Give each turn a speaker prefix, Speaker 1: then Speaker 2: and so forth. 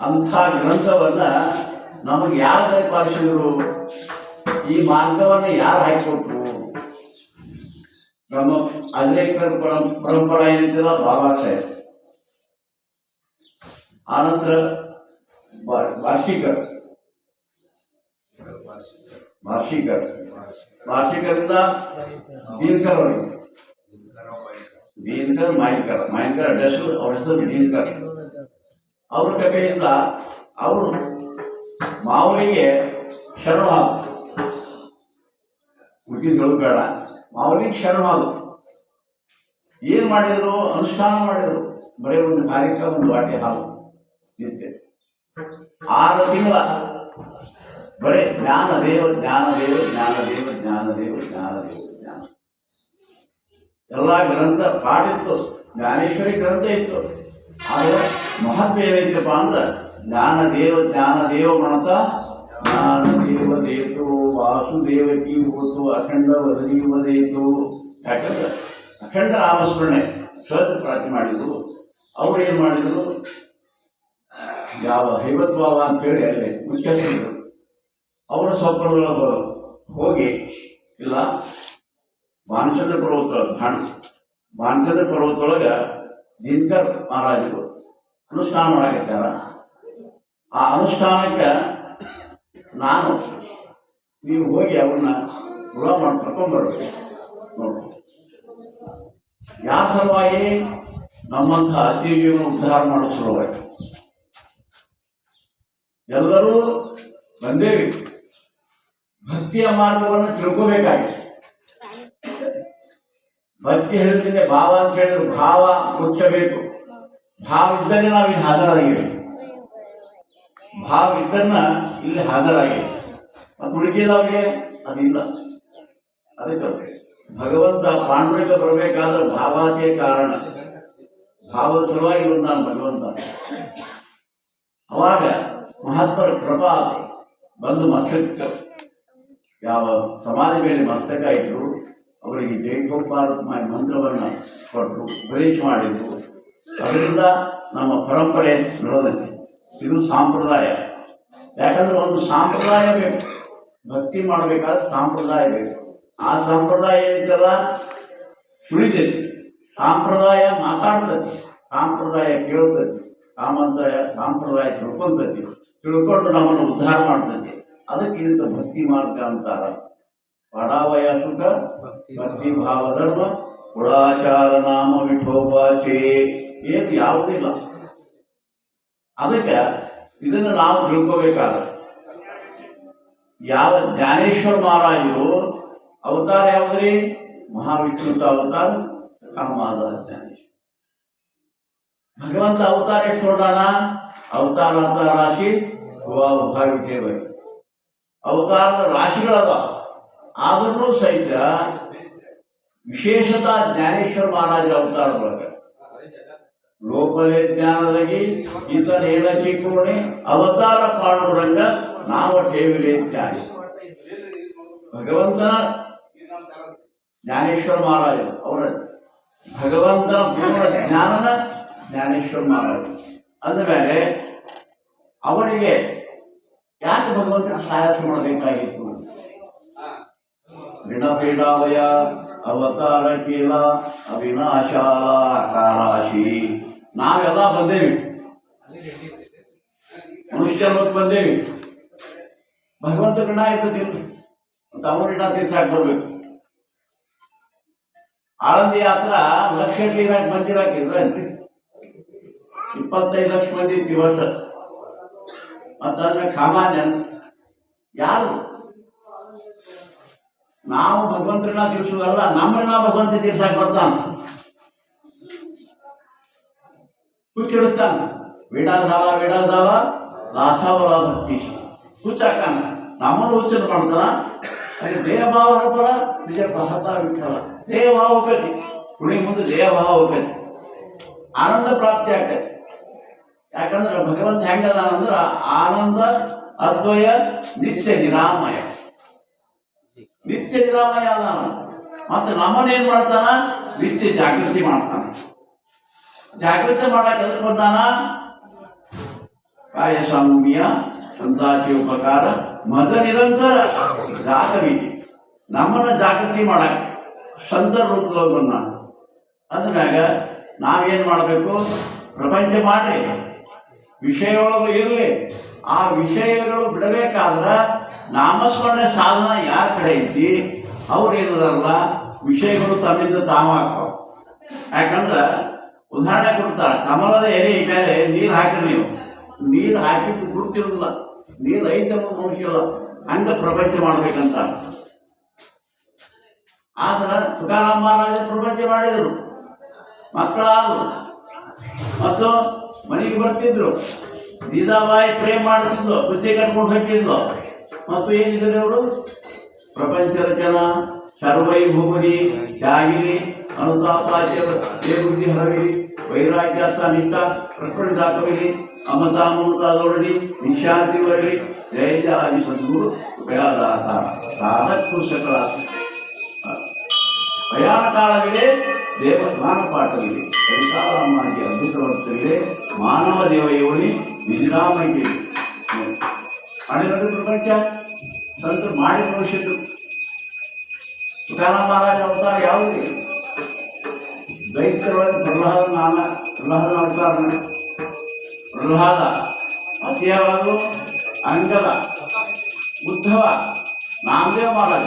Speaker 1: ಅಂಥ ಗ್ರಂಥವನ್ನ ನಮಗೆ ಯಾರು ದಯಪಾಲಿಸಿದ್ರು ಈ ಮಾರ್ಗವನ್ನು ಯಾರು ಹಾಕಿಕೊಟ್ರು ನಮ್ಮ ಅಗ್ರೇಕರ ಪರಂ ಪರಂಪರಾ ಏನಿದ್ದಲ್ಲ ಬಾಬಾ ಸಾಹೇಬ್ ಆನಂತರ ಬಾ- ವಾರ್ಷಿಕರ್ ವಾರ್ಷಿಕರ್ ವಾರ್ಷಿಕರಿಂದ ದೀನ್ಕರ್ ಅವರಿಗೆ ದೀನ್ಕರ್ ಮಾಯಿಕರ್ ಮಾಯಿಕರ್ ಅಡ್ರೆಸ್ ಅವ್ರ ಹೆಸರು ದೀನ್ಕರ್ ಅವ್ರ ಕಥೆಯಿಂದ ಅವರು ಮಾವನಿಗೆ ಶರಣವಾದ ಹುಟ್ಟಿದಳು ಬೇಡ ಮಾವನಿಗೆ ಶರಣವಾದ ಏನ್ ಮಾಡಿದ್ರು? ಅನುಷ್ಠಾನ ಮಾಡಿದ್ರು. ಬರೀ ಒಂದು ಕಾರ್ಯಕ್ರಮ ಒಂದು ವಾಟೆ ಹಾಲು ನಿತ್ಯ. ಆರು ತಿಂಗಳ. ಬರೇ ಜ್ಞಾನ ದೇವ ಜ್ಞಾನ ದೇವ ಜ್ಞಾನ ದೇವ ಜ್ಞಾನ ದೇವ ಜ್ಞಾನ ದೇವ, ಜ್ಞಾನ. ಎಲ್ಲ ಗ್ರಂಥ ಪಾಡಿತ್ತು ಜ್ಞಾನೇಶ್ವರಿ ಗ್ರಂಥ ಇತ್ತು. ಆದರೆ ಮಹತ್ವ ಏನೈತಪ್ಪ ಅಂದ್ರೆ ಜ್ಞಾನ ದೇವ ಜ್ಞಾನ ದೇವ ಮಣತ ಜ್ಞಾನ ದೇವ ದೇತು ವಾಸುದೇವಕಿ ಹೋತು ಅಖಂಡ ವದನಿ ವದೇತು ಯಾಕಂದ್ರೆ ಅಖಂಡ ರಾಮಸ್ಮರಣೆ ಶ್ರದ್ಧ ಪ್ರಾರ್ಥನೆ ಮಾಡಿದ್ರು. ಅವ್ರು ಏನು ಮಾಡಿದ್ರು? ಯಾವ ಹೈವತ್ವಾವ ಅಂತೇಳಿ ಅಲ್ಲಿ ಮುಖ್ಯಸ್ಥರು. ಅವರ ಸ್ವಪ್ನದೊಳಗೆ ಹೋಗಿ, ಇಲ್ಲ ಭಾನುಚಂದ್ರ ಪರ್ವತ ಭಾಣ ಭಾನುಚಂದ್ರ ಪರ್ವತದೊಳಗೆ ದಿನಕರ್ ಮಹಾರಾಜರು. ಅನುಷ್ಠಾನ ಮಾಡಕತ್ತಾರ ಆ ಅನುಷ್ಠಾನಕ್ಕೆ ನಾನು ನೀವು ಹೋಗಿ ಅವನ್ನ ಗೃಹ ಮಾಡಿ ಕರ್ಕೊಂಡ್ಬರ್ಬೇಕು ನೋಡಿ. ಯಾವ ಸಲುವಾಗಿ ನಮ್ಮಂಥ ಅತಿಥಿಯನ್ನು ಉದ್ಧಾರ ಮಾಡೋ ಸಲುವಾಗಿ? ಎಲ್ಲರೂ ಬಂದೇವಿ. ಭಕ್ತಿಯ ಮಾರ್ಗವನ್ನು ತಿಳ್ಕೋಬೇಕಾಗಿದೆ ಭಕ್ತಿ ಹೇಳಿದ್ರೆ ಭಾವ ಅಂತ ಹೇಳಿದ್ರು ಭಾವ ಮುಖ್ಯ ಬೇಕು. ಭಾವ ಇದ್ದರೆ ನಾವು ಇಲ್ಲಿ ಹಾಜರಾಗಿವೆ. ಭಾವ ಇದ್ದನ್ನ ಇಲ್ಲಿ ಹಾಜರಾಗಿವೆ. ಮತ್ತು ಉಳಿಕೆದವ್ರಿಗೆ ಅದಿಲ್ಲ. ಅದಕ್ಕೆ ಭಗವಂತ ಪಾಂಡವಿಕ ಬರಬೇಕಾದ್ರೆ ಭಾವಾತಿಯ ಕಾರಣ. ಭಾವದ ಸಲುವಾಗಿ ಬಂದಾನ ಭಗವಂತ. ಅವಾಗ ಮಹಾತ್ಮರ ಕೃಪಾ ಬಂದು ಮಸ್ತಕ ಯಾವ ಸಮಾಧಿ ಮೇಲೆ ಮಸ್ತಕ ಇಟ್ಟರು ಅವರಿಗೆ ಜೈಗೋಪಾಲ ಮಂತ್ರವನ್ನು ಕೊಟ್ಟರು ಉಪದೇಶ ಮಾಡಿದ್ರು. ಅದರಿಂದ ನಮ್ಮ ಪರಂಪರೆ ನಡೆದೈತೆ ಇದು ಸಾಂಪ್ರದಾಯ. ಯಾಕಂದ್ರೆ ಒಂದು ಸಾಂಪ್ರದಾಯ ಬೇಕು. ಭಕ್ತಿ ಮಾಡಬೇಕಾದ್ರೆ ಸಾಂಪ್ರದಾಯ ಬೇಕು. ಆ ಸಂಪ್ರದಾಯ ಏನಿತ್ತಲ್ಲ ಉಳಿತೈತಿ ಸಾಂಪ್ರದಾಯ ಮಾತಾಡ್ತೈತಿ ಸಾಂಪ್ರದಾಯ ಕೇಳ್ತೈತಿ ಸಾಮಂತಾಯ ಸಾಂಪ್ರದಾಯ ತಿಳ್ಕೊಂತೈತಿ ತಿಳ್ಕೊಂಡು ನಮ್ಮನ್ನು ಉದ್ಧಾರ ಮಾಡ್ತೈತಿ ಅದಕ್ಕೆ ಇಂಥ ಭಕ್ತಿ ಮಾರ್ಗ ಅಂತಾರ. ಬಡಾವಯ ಸುಖ, ಭಕ್ತಿ ಭಾವ ಧರ್ಮ ಕುಳಾಚಾರ ನಾಮ ವಿಠೋಪಾಚೆ ಏನು ಯಾವುದಿಲ್ಲ ಅದಕ್ಕೆ ಇದನ್ನು ನಾವು ತಿಳ್ಕೋಬೇಕಾದ್ರೆ ಯಾವ ಜ್ಞಾನೇಶ್ವರ ಮಹಾರಾಜರು ಅವತಾರ ಯಾವ್ದ್ರಿ? ಮಹಾವಿಷ್ಣುತ ಅವತಾರ ಕರ್ಮಾದ ಜ್ಞಾನೇಶ್ವರ. ಭಗವಂತ ಅವತಾರ ಎಷ್ಟು ಅವತಾರ ಅಂತ ರಾಶಿ ಉಭಾವಿಕೆ ಅವತಾರದ ರಾಶಿಗಳದ ಆದರೂ ಸಹಿತ ವಿಶೇಷತ ಜ್ಞಾನೇಶ್ವರ ಮಹಾರಾಜರ ಅವತಾರದೊಳಗೆ ಲೋಕಲೆ ಜ್ಞಾನದಲ್ಲಿ ಇತರೇನ ಕೋಣೆ ಅವತಾರ ಪಾಡುರಂಗ ನಾವ ಠೇವಿಲೆ ಜ್ಞಾನಿ ಭಗವಂತನ ಜ್ಞಾನೇಶ್ವರ ಮಹಾರಾಜ, ಅವರ ಭಗವಂತನ ಪೂರ್ಣ ಜ್ಞಾನನ ಜ್ಞಾನೇಶ್ವರ ಮಹಾರಾಜ. ಅಂದಮೇಲೆ ಅವನಿಗೆ ಯಾಕೆ ಭಗವಂತನ ಸಹಾಯ ಮಾಡಬೇಕಾಗಿತ್ತು? ಋಣಪೀಡಾವಯ ಅವತಾರ ಕೀಲ ಅವಿನಾಶಾಲ ಆಕಾರಾಶಿ ನಾವೆಲ್ಲ ಬಂದೇವಿ ಮನುಷ್ಯರ್ವಕ್ಕೆ ಬಂದೇವಿ ಭಗವಂತ ಋಣ ಇರ್ತದಿಲ್ಲ ಮತ್ತು ಅವನ ಋಣ ತೀರ್ಸಾಕ್ ಬರ್ಬೇಕು ಆಳಂದಿ ಯಾತ್ರ ಲಕ್ಷ ತೀರಾಕ್ ಬಂದಿರಾಕಿಲ್ವೇನ್ರಿ ಇಪ್ಪತ್ತೈದು ಲಕ್ಷ ಮಂದಿ ದಿವಸ ಮತ್ತಂದ್ರೆ ಸಾಮಾನ್ಯ ಯಾರು ನಾವು ಭಗವಂತರನ್ನ ತೀರ್ಸೋದಲ್ಲ ನಮ್ಮನ್ನ ಭಗವಂತ ತೀರ್ಸಾಕ್ ಬರ್ತಾನ. ಹುಚ್ಚಿಡಿಸ್ತಾನ. ವಿಡಾಸಾವ ವಿಡಾಸಾವ ಲಾಸಾವ ಭಕ್ತಿ ಹುಚ್ಚಾಕಾನ ನಮ್ಮನ್ನು ಹುಚ್ಚನ್ನು ಮಾಡ್ತಾನ? ಅಲ್ಲಿ ದೇಹಭಾವ ಪರ ನಿಜ ಪ್ರಸತ್ತ ವಿಠಲ. ದೇಹಭಾವ ಹೋಗತಿ ಕುಣಿ ಮುಂದೆ ದೇಹಭಾವ ಹೋಗತಿ ಆನಂದ ಪ್ರಾಪ್ತಿ ಆಗ್ತೈತಿ. ಯಾಕಂದ್ರೆ ಭಗವಂತ ಹೆಂಗದ ಅಂದ್ರೆ ಆನಂದ, ಅದ್ವಯ, ನಿತ್ಯ ನಿರಾಮಯ. ನಿತ್ಯ ನಿರಾಮಯ ಅದಾನ ಮತ್ತೆ ನಮ್ಮನ್ನ ಏನ್ ಮಾಡ್ತಾನ? ನಿತ್ಯ ಜಾಗೃತಿ ಮಾಡ್ತಾನ. ಜಾಗೃತಿ ಮಾಡಕ್ ಎದಕ್ ಬಂದಾನ? ಕಾಯಸಾಮ್ಯ ಸಂತಾಚಿ ಉಪಕಾರ, ಮದ ನಿರಂತರ ಜಾಗವಿತಿ ನಮ್ಮನ್ನ ಜಾಗೃತಿ ಮಾಡಕ್ ಸಂತರ ರೂಪದಲ್ಲಿ ಬಂದ ಅದ್ರಾಗ ನಾವೇನ್ ಮಾಡಬೇಕು? ಪ್ರಪಂಚ ಮಾಡ್ರಿ ವಿಷಯೊಳಗೆ ಇರಲಿ. ಆ ವಿಷಯಗಳು ಬಿಡಬೇಕಾದ್ರೆ ನಾಮಸ್ಮರಣೆ ಸಾಧನ ಯಾರ ಕಡೆ ಐತಿ? ಅವ್ರು ಏನದಾರಲ್ಲ, ವಿಷಯಗಳು ತಮ್ಮಿಂದ ತಾವಾಗ್ತಾವ ಯಾಕಂದ್ರೆ ಉದಾಹರಣೆ ಕೊಡ್ತಾರೆ, ಕಮಲದ ಎಲೆ ಮೇಲೆ ನೀರು ಹಾಕಿ ನೀವು. ನೀರು ಹಾಕಿದ್ದು ಗುರುತಿರೋದಿಲ್ಲ. ನೀರು ಐತೆ ಅನ್ನೋದು ನೋಡ್ಸಿಲ್ಲ ಹಂಗ ಪ್ರಪಂಚ ಮಾಡ್ಬೇಕಂತ. ಆದ್ರೆ ತುಕಾರಾಮ್ ಮಹಾರಾಜ ಪ್ರಪಂಚ ಮಾಡಿದರು. ಮಕ್ಕಳಾದ್ರು. ಮತ್ತು ಮನೆಗೆ ಬರ್ತಿದ್ರು. ಜೀಜಾಬಾಯಿ ಪ್ರೇಮ್ ಮಾಡ್ತಿದ್ಲು ಬುದ್ಧಿ ಕಟ್ಕೊಂಡು ಹೋಗ್ತಿದ್ಲು ಮತ್ತು ಏನಿದ್ದಾರೆ ಅವರು ಪ್ರಪಂಚದ ಜನ, ಸರ್ವೈ ಭೂಮಿ ತ್ಯಾಗಿಲಿ ಅನುತಾಪ ದೇವೃದ್ಧಿ ಹರವಿಲಿ ವೈರಾಗ್ಯ ನಿಷ್ಠ, ಪ್ರಕೃತಿ ದಾಖವಿಲಿ, ಅಮತಾ ಮಮತಾದೊಡಲಿ ನಿಶಾಂತಿ ಬರಲಿ ಜಯಜಾದಿ ಸದ್ಗುರು, ಭಯಾದಾತ ಸಾಧಕೃಷಕರ ಭಯಾಕಾಲವಿದೆ ಕಾಲವಿದೆ ದೇವಸ್ಥಾನ ಪಾಠವಿದೆ. ಕೈಕಾಲಮ್ಮಾಗಿ ಅದ್ಭುತ ವರ್ತವಿದೆ ಮಾನವ ದೇವಯೋನಿ ವಿಶ್ರಾಮಕ್ಕೆ ಮಾಡಿರೋದು ಪ್ರಪಂಚ ಸಂತರು ಮಾಡಿ ಭವಿಷ್ಯದ್ದು ತುಕಾರಾಮ ಮಹಾರಾಜ ಅವತಾರ ಯಾವುದು ದೈತ್ಯರೊಳಗೆ ಪ್ರಹ್ಲಾದ ನಾಮ ಪ್ರಹ್ಲಾದ ಅವತಾರ ಪ್ರಹ್ಲಾದ ಮತ್ತೆ ಯಾವುದು ಅಂಗದ ಉದ್ಧವ ನಾಮದೇವ ಮಹಾರಾಜ